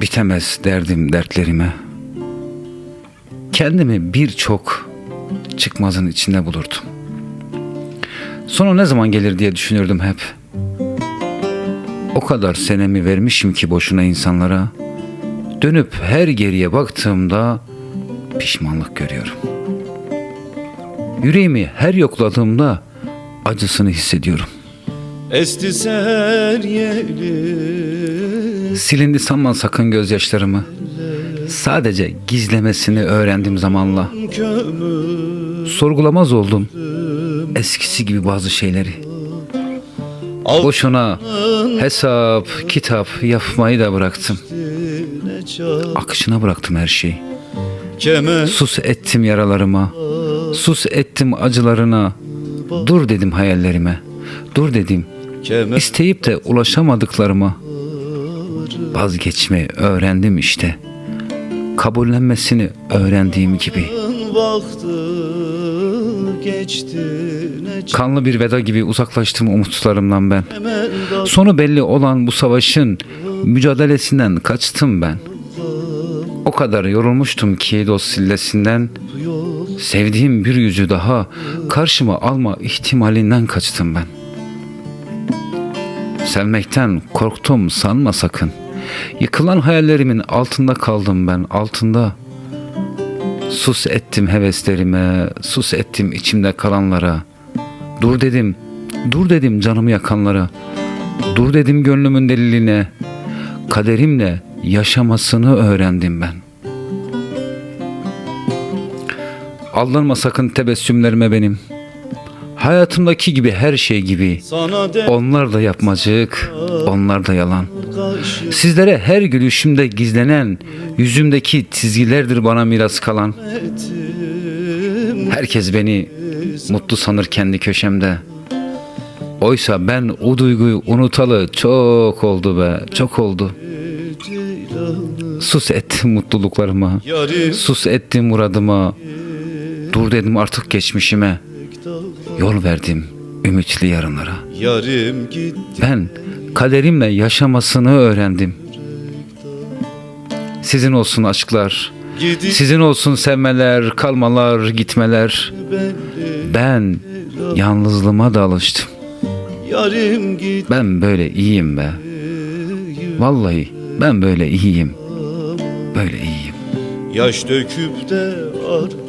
Bitemez derdim dertlerime. Kendimi birçok çıkmazın içinde bulurdum. Sonu ne zaman gelir diye düşünürdüm hep. O kadar senemi vermişim ki boşuna insanlara. Dönüp her geriye baktığımda pişmanlık görüyorum. Yüreğimi her yokladığımda acısını hissediyorum. Esti seher yeli Silindi sanma sakın gözyaşlarımı. Sadece gizlemesini öğrendim zamanla. Sorgulamaz oldum eskisi gibi bazı şeyleri. Boşuna hesap, kitap yapmayı da bıraktım. Akışına bıraktım her şeyi. Sus ettim yaralarıma. Sus ettim acılarına. Dur dedim hayallerime. Dur dedim isteyip de ulaşamadıklarıma. Vazgeçmeyi öğrendim işte. Kabullenmesini öğrendiğim gibi. Kanlı bir veda gibi uzaklaştım umutlarımdan ben. Sonu belli olan bu savaşın mücadelesinden kaçtım ben. O kadar yorulmuştum ki dost sillesinden. Sevdiğim bir yüzü daha karşıma alma ihtimalinden kaçtım ben. Sevmekten korktum sanma sakın. Yıkılan hayallerimin altında kaldım ben altında. Sus ettim heveslerime, sus ettim içimde kalanlara. Dur dedim, dur dedim canımı yakanlara. Dur dedim gönlümün deliliğine. Kaderimle yaşamasını öğrendim ben. Aldanma sakın tebessümlerime benim. Hayatımdaki gibi her şey gibi. Onlar da yapmacık, onlar da yalan. Sizlere her gülüşümde gizlenen yüzümdeki çizgilerdir bana miras kalan. Herkes beni mutlu sanır kendi köşemde. Oysa ben o duyguyu unutalı çok oldu be, çok oldu. Sus ettim mutluluklarıma, sus ettim muradıma. Dur dedim artık geçmişime, yol verdim ümitli yarınlara. Yarim gitti Ben kaderimle yaşamasını öğrendim. Sizin olsun aşklar, sizin olsun sevmeler, kalmalar, gitmeler. Ben yalnızlığıma da alıştım. Ben böyle iyiyim be. Vallahi ben böyle iyiyim. Böyle iyiyim. Yaş döküp de ar